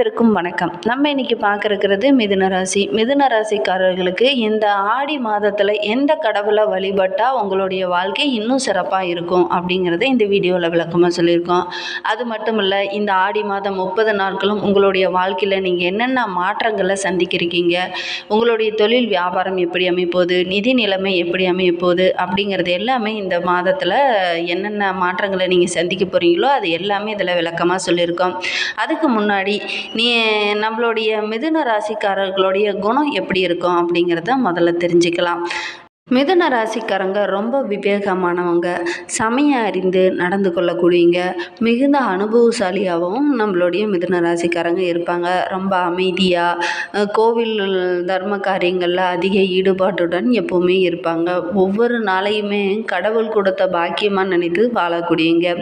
அனைவருக்கும் வணக்கம். நம்ம இன்னைக்கு பார்க்க இருக்கிறது மிதுன ராசி. மிதுன ராசிக்காரர்களுக்கு இந்த ஆடி மாதத்தில் எந்த கடவுளை வழிபட்டால் உங்களுடைய வாழ்க்கை இன்னும் சிறப்பாக இருக்கும் அப்படிங்கிறத இந்த வீடியோவில் விளக்கமாக சொல்லியிருக்கோம். அது மட்டும் இல்லை இந்த ஆடி மாதம் முப்பது நாட்களும் உங்களுடைய வாழ்க்கையில் நீங்கள் என்னென்ன மாற்றங்களை சந்திக்கிருக்கீங்க? உங்களுடைய தொழில் வியாபாரம் எப்படி அமைப்போகுது நிதி நிலைமை எப்படி அமையப்போகுது அப்படிங்கிறது எல்லாமே இந்த மாதத்தில் என்னென்ன மாற்றங்களை நீங்கள் சந்திக்க போகிறீங்களோ அது எல்லாமே இதில் விளக்கமாக சொல்லியிருக்கோம். அதுக்கு முன்னாடி நீ நம்மளுடைய மிதுன ராசிக்காரர்களுடைய குணம் எப்படி இருக்கும் அப்படிங்கிறத முதல்ல தெரிஞ்சுக்கலாம். மிதுன ராசிக்காரங்க ரொம்ப விவேகமானவங்க சமயம் அறிந்து நடந்து கொள்ளக்கூடியங்க மிகுந்த அனுபவசாலியாகவும் நம்மளுடைய மிதுன ராசிக்காரங்க இருப்பாங்க. ரொம்ப அமைதியாக கோவில் தர்ம காரியங்களில் அதிக ஈடுபாட்டுடன் எப்போவுமே இருப்பாங்க. ஒவ்வொரு நாளையுமே கடவுள் கொடுத்த பாக்கியமாக நினைத்து வாழக்கூடியங்க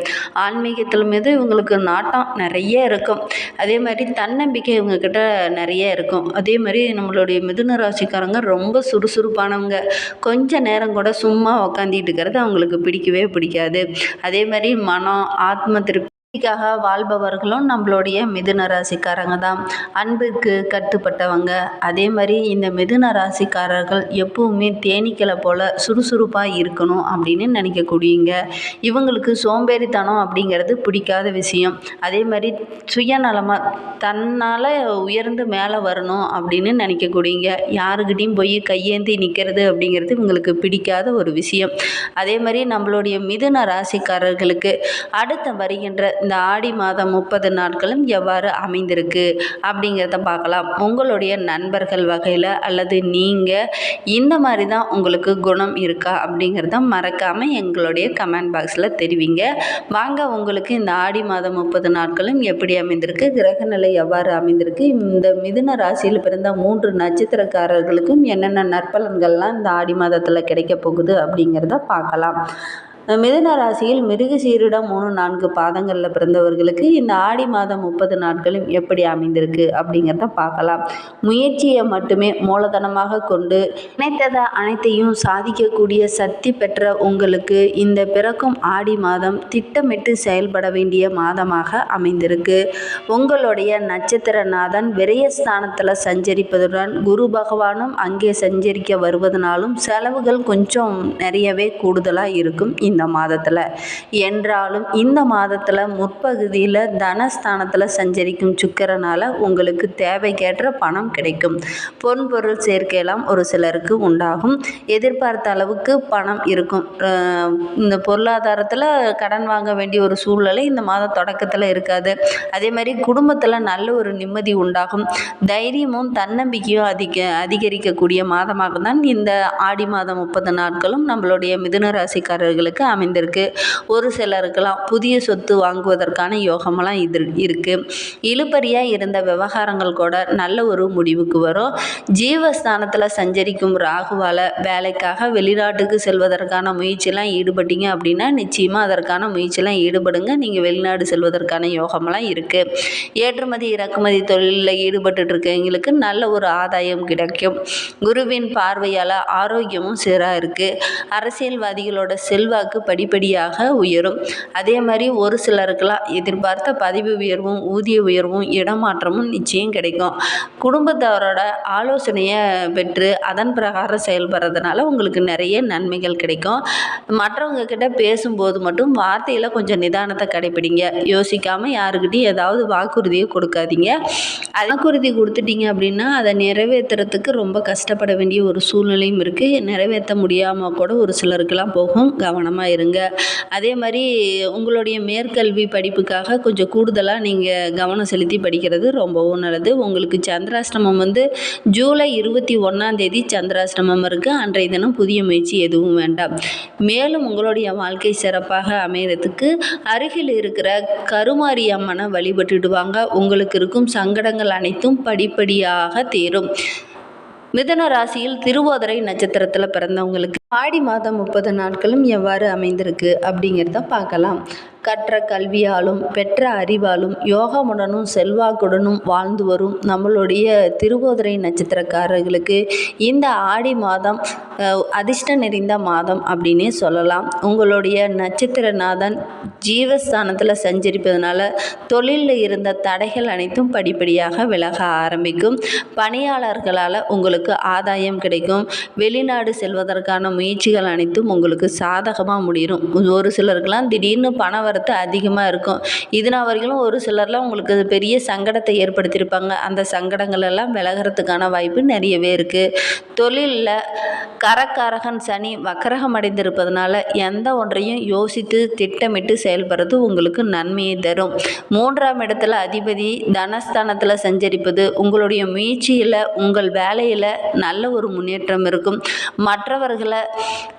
ஆன்மீகத்தில் மீது இவங்களுக்கு நாட்டம் நிறைய இருக்கும். அதே மாதிரி தன்னம்பிக்கை இவங்கக்கிட்ட நிறைய இருக்கும். அதே மாதிரி நம்மளுடைய மிதுன ராசிக்காரங்க ரொம்ப சுறுசுறுப்பானவங்க. கொஞ்சம் கொஞ்ச நேரம் கூட சும்மா உக்காந்திட்டு இருக்கிறது அவங்களுக்கு பிடிக்கவே பிடிக்காது. அதே மாதிரி மனம் ஆத்ம திருப்தி க்காக வாழ்பவர்களும் நம்மளுடைய மிதுன ராசிக்காரங்க தான். அன்புக்கு கட்டுப்பட்டவங்க. அதே மாதிரி இந்த மிதுன ராசிக்காரர்கள் எப்பவுமே தேனீக்களை போல் சுறுசுறுப்பாக இருக்கணும் அப்படின்னு நினைக்கக்கூடியங்க இவங்களுக்கு சோம்பேறித்தனம் அப்படிங்கிறது பிடிக்காத விஷயம். அதே மாதிரி சுயநலமாக தன்னால் உயர்ந்து மேலே வரணும் அப்படின்னு நினைக்கக்கூடியங்க யாருக்கிட்டேயும் போய் கையேந்தி நிற்கிறது அப்படிங்கிறது இவங்களுக்கு பிடிக்காத ஒரு விஷயம். அதே மாதிரி நம்மளுடைய மிதுன ராசிக்காரர்களுக்கு அடுத்த வருகின்ற இந்த ஆடி மாதம் முப்பது நாட்களும் எவ்வாறு அமைந்திருக்கு அப்படிங்கிறத பார்க்கலாம். உங்களுடைய நண்பர்கள் வகையில் அல்லது நீங்கள் இந்த மாதிரி தான் உங்களுக்கு குணம் இருக்கா அப்படிங்கிறத மறக்காமல் எங்களுடைய கமெண்ட் பாக்ஸில் தெரிவிங்க. வாங்க உங்களுக்கு இந்த ஆடி மாதம் முப்பது நாட்களும் எப்படி அமைந்திருக்கு கிரக நிலை எவ்வாறு அமைந்திருக்கு இந்த மிதுன ராசியில் பிறந்த மூன்று நட்சத்திரக்காரர்களுக்கும் என்னென்ன நற்பலன்கள்லாம் இந்த ஆடி மாதத்தில் கிடைக்க போகுது அப்படிங்கிறத பார்க்கலாம். மிதுன ராசியில் மிருக சீரிடம் மூணு நான்கு பாதங்களில் பிறந்தவர்களுக்கு இந்த ஆடி மாதம் முப்பது நாட்களும் எப்படி அமைந்திருக்கு அப்படிங்கிறத பார்க்கலாம். முயற்சியை மட்டுமே மூலதனமாக கொண்டு நினைத்ததை அனைத்தையும் சாதிக்கக்கூடிய சக்தி பெற்ற உங்களுக்கு இந்த பிறக்கும் ஆடி மாதம் திட்டமிட்டு செயல்பட வேண்டிய மாதமாக அமைந்திருக்கு. உங்களுடைய நட்சத்திரநாதன் விரயஸ்தானத்தில் சஞ்சரிப்பதுடன் குரு பகவானும் அங்கே சஞ்சரிக்க வருவதனாலும் செலவுகள் கொஞ்சம் நிறையவே கூடுதலாக இருக்கும். இந்த இந்த மாதத்தில். என்றாலும் இந்த மாதத்தில் முற்பகுதியில் தனஸ்தானத்தில் சஞ்சரிக்கும் சுக்கரனால் உங்களுக்கு தேவைக்கேற்ற பணம் கிடைக்கும். பொன் பொருள் சேர்க்கையெல்லாம் ஒரு சிலருக்கு உண்டாகும். எதிர்பார்த்த அளவுக்கு பணம் இருக்கும். இந்த பொருளாதாரத்தில் கடன் வாங்க வேண்டிய ஒரு சூழ்நிலை இந்த மாத தொடக்கத்தில் இருக்காது. அதே மாதிரி குடும்பத்தில் நல்ல ஒரு நிம்மதி உண்டாகும். தைரியமும் தன்னம்பிக்கையும் அதிக அதிகரிக்கக்கூடிய மாதமாக தான் இந்த ஆடி மாதம் முப்பது நாட்களும் நம்மளுடைய மிதுன ராசிக்காரர்களுக்கு அமைந்திருக்கு. ஒரு சிலருக்கெல்லாம் புதிய சொத்து வாங்குவதற்கான யோகமெல்லாம் இது இருக்குது இழுபறியாக இருந்த விவகாரங்கள் கூட நல்ல ஒரு முடிவுக்கு வரும். ஜீவஸ்தானத்தில் சஞ்சரிக்கும் ராகுவால் வேலைக்காக வெளிநாட்டுக்கு செல்வதற்கான முயற்சியெல்லாம் ஈடுபட்டீங்க அப்படின்னா நிச்சயமாக அதற்கான முயற்சியெல்லாம் ஈடுபடுங்க. நீங்கள் வெளிநாடு செல்வதற்கான யோகமெல்லாம் இருக்குது ஏற்றுமதி இறக்குமதி தொழிலில் ஈடுபட்டு இருக்கவங்களுக்கு நல்ல ஒரு ஆதாயம் கிடைக்கும். குருவின் பார்வையால் ஆரோக்கியமும் சீராக இருக்குது அரசியல்வாதிகளோட செல்வாக்கு படிப்படியாக உயரும். அதே மாதிரி ஒரு சிலருக்கெல்லாம் எதிர்பார்த்த பதவி உயர்வும் ஊதிய உயர்வும் இடமாற்றமும் நிச்சயம் கிடைக்கும். குடும்பத்தவரோட ஆலோசனையை பெற்று அதன் பிரகாரம் செயல்படுறதுனால உங்களுக்கு நிறைய நன்மைகள் கிடைக்கும். மற்றவங்க கிட்ட பேசும்போது மட்டும் வார்த்தையில் கொஞ்சம் நிதானத்தை கடைபிடிங்க யோசிக்காமல் யாருக்கிட்டையும் ஏதாவது வாக்குறுதியை கொடுக்காதீங்க. வாக்குறுதி கொடுத்துட்டீங்க அப்படின்னா அதை நிறைவேற்றுறதுக்கு ரொம்ப கஷ்டப்பட வேண்டிய ஒரு சூழ்நிலையும் இருக்குது நிறைவேற்ற முடியாமல் கூட ஒரு சிலருக்கெல்லாம் போகும் கவனமாக இருங்க. அதே மாதிரி உங்களுடைய மேற்கல்வி படிப்புக்காக கொஞ்சம் கூடுதலாக நீங்கள் கவனம் செலுத்தி படிக்கிறது ரொம்பவும் நல்லது. உங்களுக்கு சந்திராஷ்டமம் வந்து ஜூலை இருபத்தி ஒன்றாந்தேதி சந்திராஷ்டமம் இருக்குது அன்றைய தினம் புதிய முயற்சி எதுவும் வேண்டாம். மேலும் உங்களுடைய வாழ்க்கை சிறப்பாக அமைகிறதுக்கு அருகில் இருக்கிற கருமாரி அம்மனை வழிபட்டுடுவாங்க. உங்களுக்கு இருக்கும் சங்கடங்கள் அனைத்தும் படிப்படியாக தீரும். மிதன ராசியில் திருவோதரை நட்சத்திரத்தில் பிறந்தவங்களுக்கு ஆடி மாதம் முப்பது நாட்களும் எவ்வாறு அமைந்திருக்கு அப்படிங்கிறத பார்க்கலாம். கற்ற கல்வியாலும் பெற்ற அறிவாலும் யோகமுடனும் செல்வாக்குடனும் வாழ்ந்து வரும் நம்மளுடைய திருவோதிரை நட்சத்திரக்காரர்களுக்கு இந்த ஆடி மாதம் அதிர்ஷ்டம் நிறைந்த மாதம் அப்படின்னே சொல்லலாம். உங்களுடைய நட்சத்திரநாதன் ஜீவஸ்தானத்தில் சஞ்சரிப்பதனால தொழிலில் இருந்த தடைகள் அனைத்தும் படிப்படியாக விலக ஆரம்பிக்கும். பணியாளர்களால் உங்களுக்கு ஆதாயம் கிடைக்கும். வெளிநாடு செல்வதற்கான முயற்சிகள் அனைத்தும் உங்களுக்கு சாதகமாக முடியும். ஒரு சிலருக்கெல்லாம் திடீர்னு பண வரத்து அதிகமாக இருக்கும். இதனால் வரைக்கும் ஒரு சிலர்லாம் உங்களுக்கு பெரிய சங்கடத்தை ஏற்படுத்தியிருப்பாங்க. அந்த சங்கடங்கள் எல்லாம் விலகிறதுக்கான வாய்ப்பு நிறையவே இருக்குது தொழிலில் கரக்காரகன் சனி வக்கரகம் அடைந்திருப்பதனால எந்த ஒன்றையும் யோசித்து திட்டமிட்டு செயல்படுறது உங்களுக்கு நன்மையை தரும். மூன்றாம் இடத்துல அதிபதி தனஸ்தானத்தில் சஞ்சரிப்பது உங்களுடைய முயற்சியில் உங்கள் வேலையில் நல்ல ஒரு முன்னேற்றம் இருக்கும். மற்றவர்களை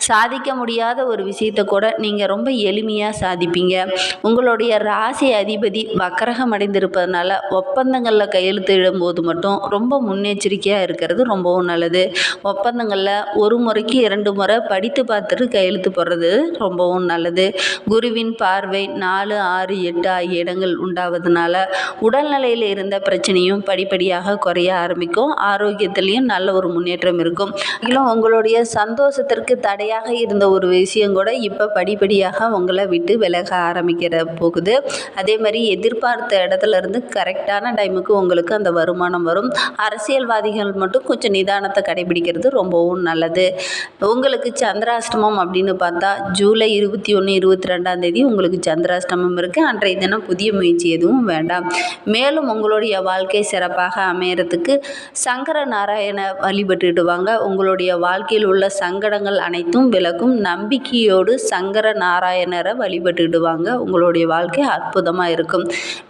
சாதிக்க முடியாத ஒரு விஷயத்தை கூட நீங்கள் ரொம்ப எளிமையாக சாதிப்பீங்க. உங்களுடைய ராசி அதிபதி வக்கரகம் அடைந்திருப்பதனால ஒப்பந்தங்களில் கையெழுத்திடும் போது மட்டும் ரொம்ப முன்னெச்சரிக்கையாக இருக்கிறது ரொம்பவும் நல்லது. ஒப்பந்தங்களில் ஒரு முறைக்கு இரண்டு முறை படித்து பார்த்துட்டு கையெழுத்து போடுறது ரொம்பவும் நல்லது. குருவின் பார்வை நாலு ஆறு எட்டு ஆகிய இடங்கள் உண்டாவதுனால உடல்நிலையில் இருந்த பிரச்சனையும் படிப்படியாக குறைய ஆரம்பிக்கும். ஆரோக்கியத்திலையும் நல்ல ஒரு முன்னேற்றம் இருக்கும். இன்னும் உங்களுடைய சந்தோஷத்திற்கு தடையாக இருந்த ஒரு விஷயம் கூட இப்போ படிப்படியாக உங்களை விட்டு விலக ஆரம்பிக்கிற போகுது. அதே மாதிரி எதிர்பார்த்த இடத்துல இருந்து கரெக்டான டைமுக்கு உங்களுக்கு அந்த வருமானம் வரும். அரசியல்வாதிகள் மட்டும் கொஞ்சம் நிதானத்தை கடைபிடிக்கிறது ரொம்பவும் நல்லது. உங்களுக்கு சந்திராஷ்டமம் அப்படின்னு பார்த்தா ஜூலை இருபத்தி ஒன்று இருபத்தி ரெண்டாம் தேதி உங்களுக்கு சந்திராஷ்டமம் இருக்குது அன்றைய தினம் புதிய முயற்சி எதுவும் வேண்டாம். மேலும் உங்களுடைய வாழ்க்கை சிறப்பாக அமையறதுக்கு சங்கர நாராயண வழிபட்டுட்டு வாங்க உங்களுடைய வாழ்க்கையில் உள்ள சங்கடங்கள் அனைத்தும் விலகும். நம்பிக்கையோடு சங்கர நாராயணரை வழிபட்டுட்டு வாங்க உங்களுடைய வாழ்க்கை அற்புதமாக இருக்கும்.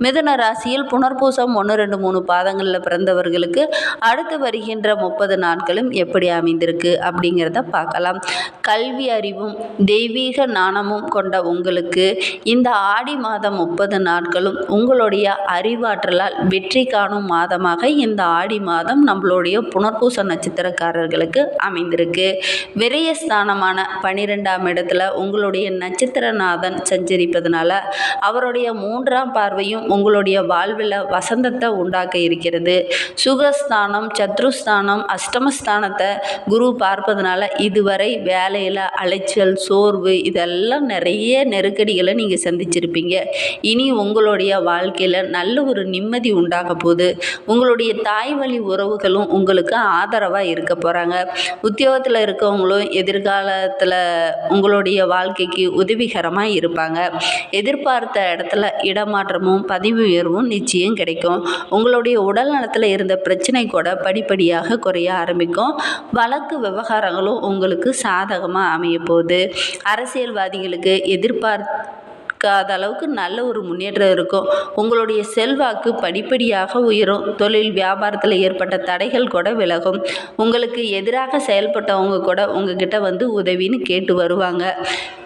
மிதுன ராசியில் புனர்பூசம் ஒன்று ரெண்டு மூணு பாதங்களில் பிறந்தவர்களுக்கு அடுத்து வருகின்ற முப்பது நாட்களும் எப்படி அமைந்திருக்கு? அப்படி அப்படிங்கிறத பார்க்கலாம். கல்வி அறிவும் தெய்வீக நாணமும் கொண்ட உங்களுக்கு இந்த ஆடி மாதம் முப்பது நாட்களும் உங்களுடைய அறிவாற்றலால் வெற்றி காணும் மாதமாக இந்த ஆடி மாதம் நம்மளுடைய புனர்பூச நட்சத்திரக்காரர்களுக்கு அமைந்திருக்கு. விரயஸ்தானமான பனிரெண்டாம் இடத்துல உங்களுடைய நட்சத்திரநாதன் சஞ்சரிப்பதனால அவருடைய மூன்றாம் பார்வையும் உங்களுடைய வாழ்வில் வசந்தத்தை உண்டாக்க இருக்கிறது. சுகஸ்தானம் சத்ருஸ்தானம் அஷ்டமஸ்தானத்தை குரு பார்ப்பது பார்ப்பதனால இதுவரை வேலையில் அலைச்சல் சோர்வு இதெல்லாம் நிறைய நெருக்கடிகளை நீங்கள் சந்திச்சிருப்பீங்க. இனி உங்களுடைய வாழ்க்கையில் நல்ல ஒரு நிம்மதி உண்டாக போகுது. உங்களுடைய தாய் வழி உறவுகளும் உங்களுக்கு ஆதரவாக இருக்க போகிறாங்க உத்தியோகத்தில் இருக்கவங்களும் எதிர்காலத்தில் உங்களுடைய வாழ்க்கைக்கு உதவிகரமாக இருப்பாங்க. எதிர்பார்த்த இடத்துல இடமாற்றமும் பதிவு உயர்வும் நிச்சயம் கிடைக்கும். உங்களுடைய உடல் நலத்தில் இருந்த பிரச்சனை கூட படிப்படியாக குறைய ஆரம்பிக்கும். வழக்கு விவகாரம் விவகாரங்களும் உங்களுக்கு சாதகமாக அமைய போகுது. அரசியல்வாதிகளுக்கு எதிர்பார்க்காத அளவுக்கு நல்ல ஒரு முன்னேற்றம் இருக்கும். உங்களுடைய செல்வாக்கு படிப்படியாக உயரும். தொழில் வியாபாரத்தில் ஏற்பட்ட தடைகள் கூட விலகும். உங்களுக்கு எதிராக செயல்பட்டவங்க கூட உங்ககிட்ட வந்து உதவின்னு கேட்டு வருவாங்க.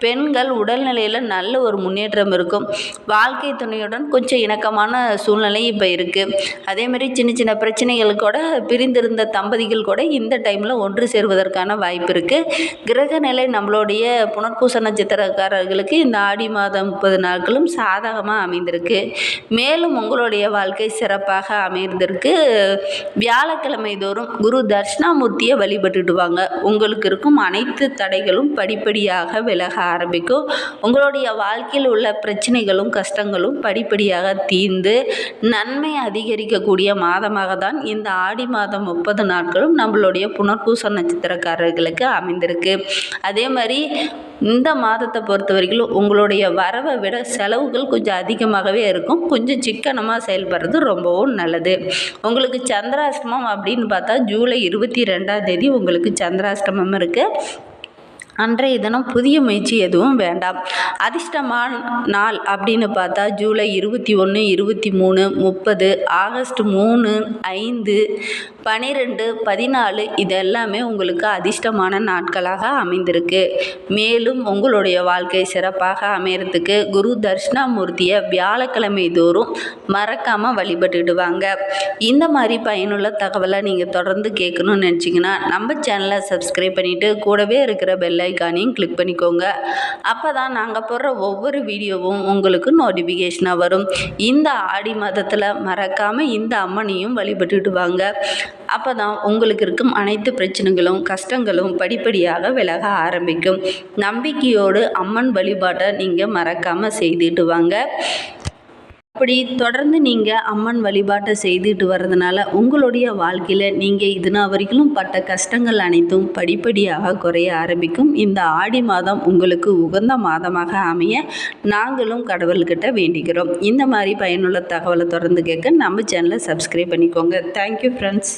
பெண்கள் உடல்நிலையில் நல்ல ஒரு முன்னேற்றம் இருக்கும். வாழ்க்கை துணையுடன் கொஞ்சம் இணக்கமான சூழ்நிலை இப்போ இருக்குது அதேமாதிரி சின்ன சின்ன பிரச்சனைகள் கூட பிரிந்திருந்த தம்பதிகள் கூட இந்த டைமில் ஒன்று சேர்வதற்கான வாய்ப்பு இருக்குது கிரகநிலை நம்மளுடைய புனர்பூச நட்சத்திரக்காரர்களுக்கு இந்த ஆடி மாதம் முப்பது நாட்களும் சாதகமாக அமைந்திருக்கு. மேலும் உங்களுடைய வாழ்க்கை சிறப்பாக அமைந்திருக்கு. வியாழக்கிழமை தோறும் குரு தர்ஷ்ணாமூர்த்தியை வழிபட்டுட்டு வாங்க உங்களுக்கு இருக்கும் அனைத்து தடைகளும் படிப்படியாக விலக ஆரம்பிக்கும். உங்களுடைய வாழ்க்கையில் உள்ள பிரச்சனைகளும் கஷ்டங்களும் படிப்படியாக தீர்ந்து நன்மை அதிகரிக்கக்கூடிய மாதமாக தான் இந்த ஆடி மாதம் முப்பது நாட்களும் நம்மளுடைய புனர்பூச நட்சத்திரக்காரர்களுக்கு அமைந்திருக்கு. அதே மாதிரி இந்த மாதத்தை பொறுத்த வரைக்கும் உங்களுடைய வரவை விட செலவுகள் கொஞ்சம் அதிகமாகவே இருக்கும். கொஞ்சம் சிக்கனமாக செயல்படுறது ரொம்பவும் நல்லது. உங்களுக்கு சந்திராஷ்டமம் அப்படின்னு பார்த்தா ஜூலை இருபத்தி ரெண்டாம் தேதி உங்களுக்கு சந்திராஷ்டமம் இருக்குது அன்றைய தினம் புதிய முயற்சி எதுவும் வேண்டாம். அதிர்ஷ்டமான நாள் அப்படின்னு பார்த்தா ஜூலை இருபத்தி ஒன்று இருபத்தி மூணு முப்பது ஆகஸ்ட் மூணு ஐந்து பனிரெண்டு பதினாலு இது எல்லாமே உங்களுக்கு அதிர்ஷ்டமான நாட்களாக அமைந்திருக்கு. மேலும் உங்களுடைய வாழ்க்கை சிறப்பாக அமையறதுக்கு குரு தர்ஷ்ணாமூர்த்தியை வியாழக்கிழமை தோறும் மறக்காமல் வழிபட்டுடுவாங்க. இந்த மாதிரி பயனுள்ள தகவலை நீங்கள் தொடர்ந்து கேட்கணும்னு நினச்சிங்கன்னா நம்ம சேனலை சப்ஸ்கிரைப் பண்ணிவிட்டு கூடவே இருக்கிற பெல்ல பெல்லைக்கானையும் கிளிக் பண்ணிக்கோங்க. அப்போ தான் நாங்கள் போடுற ஒவ்வொரு வீடியோவும் உங்களுக்கு நோட்டிஃபிகேஷனாக வரும். இந்த ஆடி மாதத்தில் மறக்காமல் இந்த அம்மனையும் வழிபட்டுட்டு வாங்க. அப்போ தான் உங்களுக்கு இருக்கும் அனைத்து பிரச்சனைகளும் கஷ்டங்களும் படிப்படியாக விலக ஆரம்பிக்கும். நம்பிக்கையோடு அம்மன் வழிபாட்டை நீங்கள் மறக்காமல் செய்துட்டு வாங்க. அப்படி தொடர்ந்து நீங்கள் அம்மன் வழிபாட்டை செய்துட்டு வர்றதுனால உங்களுடைய வாழ்க்கையில் நீங்கள் இதுனா வரைக்கும் பட்ட கஷ்டங்கள் அனைத்தும் படிப்படியாக குறைய ஆரம்பிக்கும். இந்த ஆடி மாதம் உங்களுக்கு உகந்த மாதமாக அமைய நாங்களும் கடவுள்கிட்ட வேண்டிக்கிறோம் இந்த மாதிரி பயனுள்ள தகவலை தொடர்ந்து கேட்க நம்ம சேனலை சப்ஸ்கிரைப் பண்ணிக்கோங்க. Thank you friends